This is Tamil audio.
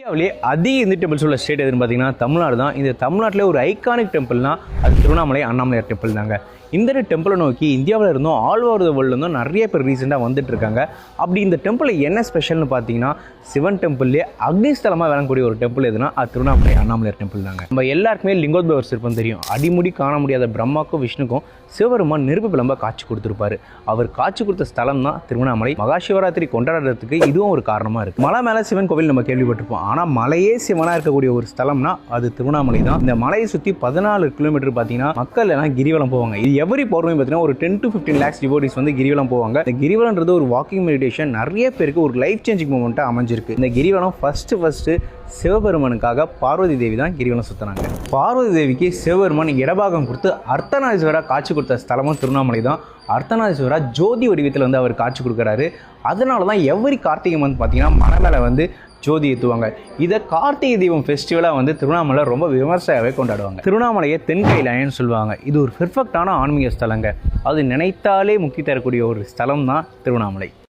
இந்தியாவிலே அதிக இந்து டெம்பிள்ஸ் உள்ள ஸ்டேட் எதுன்னு பார்த்தீங்கன்னா தமிழ்நாடு தான். இந்த தமிழ்நாட்டிலே ஒரு ஐகானிக் டெம்பிள்னா அது திருவண்ணாமலை அண்ணாமலையார் டெம்பிள் தாங்க. இந்த டெம்பிளை நோக்கி இந்தியாவில் இருந்தும் ஆல் ஓவர் த வேர்ல்டு இருந்தும் நிறைய பேர் ரீசெண்டாக வந்துட்டு இருக்காங்க. அப்படி இந்த டெம்பிளில் என்ன ஸ்பெஷல்னு பார்த்தீங்கன்னா சிவன் டெம்பிள்லேயே அக்னிஸ்தலமாக விளங்கக்கூடிய ஒரு டெம்பிள் எதுனா அது திருவண்ணாமலை அண்ணாமலையார் டெம்பிள் தாங்க. நம்ம எல்லாருக்குமே லிங்கோத்பவர் சிற்பம் தெரியும். அடிமுடி காண முடியாத பிரம்மாக்கும் விஷ்ணுக்கும் சிவபெருமான் நெருப்பு பிளம்ப காட்சி கொடுத்துருப்பாரு. அவர் காட்சி கொடுத்த ஸ்தலம் தான் திருவண்ணாமலை. மகா சிவராத்திரி கொண்டாடுறதுக்கு இதுவும் ஒரு காரணமாக இருக்குது மலை மேலே சிவன் கோவில் நம்ம கேள்விப்பட்டிருப்போம். ஆனால் மலையே சிவனாக இருக்கக்கூடிய ஒரு ஸ்தலம்னா அது திருவண்ணாமலை தான். இந்த மலையை சுற்றி பதினாலு கிலோமீட்டர் பார்த்தீங்கன்னா மக்கள் எல்லாம் கிரிவலம் போவாங்க. இது எவரி பௌர்ணமி பார்த்தீங்கன்னா ஒரு ten to fifteen lakhs devotees வந்து கிரிவலம் போவாங்க. இந்த கிரிவலன்றது ஒரு வாக்கிங் மெடிடேஷன் நிறைய பேருக்கு ஒரு லைஃப் சேஞ்சிங் மூமெண்ட்டாக அமைஞ்சிருக்கு. இந்த கிரிவலம் ஃபஸ்ட்டு ஃபஸ்ட்டு சிவபெருமனுக்காக பார்வதி தேவி தான் கிரிவலம் சுற்றினாங்க பார்வதி தேவிக்கு சிவபெருமான் இடபாகம் கொடுத்து அர்த்தநாதீஸ்வரா காட்சி கொடுத்த ஸ்தலமும் திருவண்ணாமலை தான். அர்த்தநாதீஸ்வரா ஜோதி வடிவத்தில் வந்து அவர் காட்சி கொடுக்குறாரு. அதனால தான் எவ்வரி கார்த்திகை மந்த் பார்த்தீங்கன்னா மலை மேலே வந்து ஜோதி ஏற்றுவாங்க இதை கார்த்திகை தீபம் ஃபெஸ்டிவலாக வந்து திருவண்ணாமலை ரொம்ப விமர்சையாகவே கொண்டாடுவாங்க. திருவண்ணாமலையை தென்கைலாயன்னு சொல்லுவாங்க. இது ஒரு பெர்ஃபெக்டான ஆன்மீக ஸ்தலங்க. அது நினைத்தாலே முக்தி தரக்கூடிய ஒரு ஸ்தலம் தான் திருவண்ணாமலை.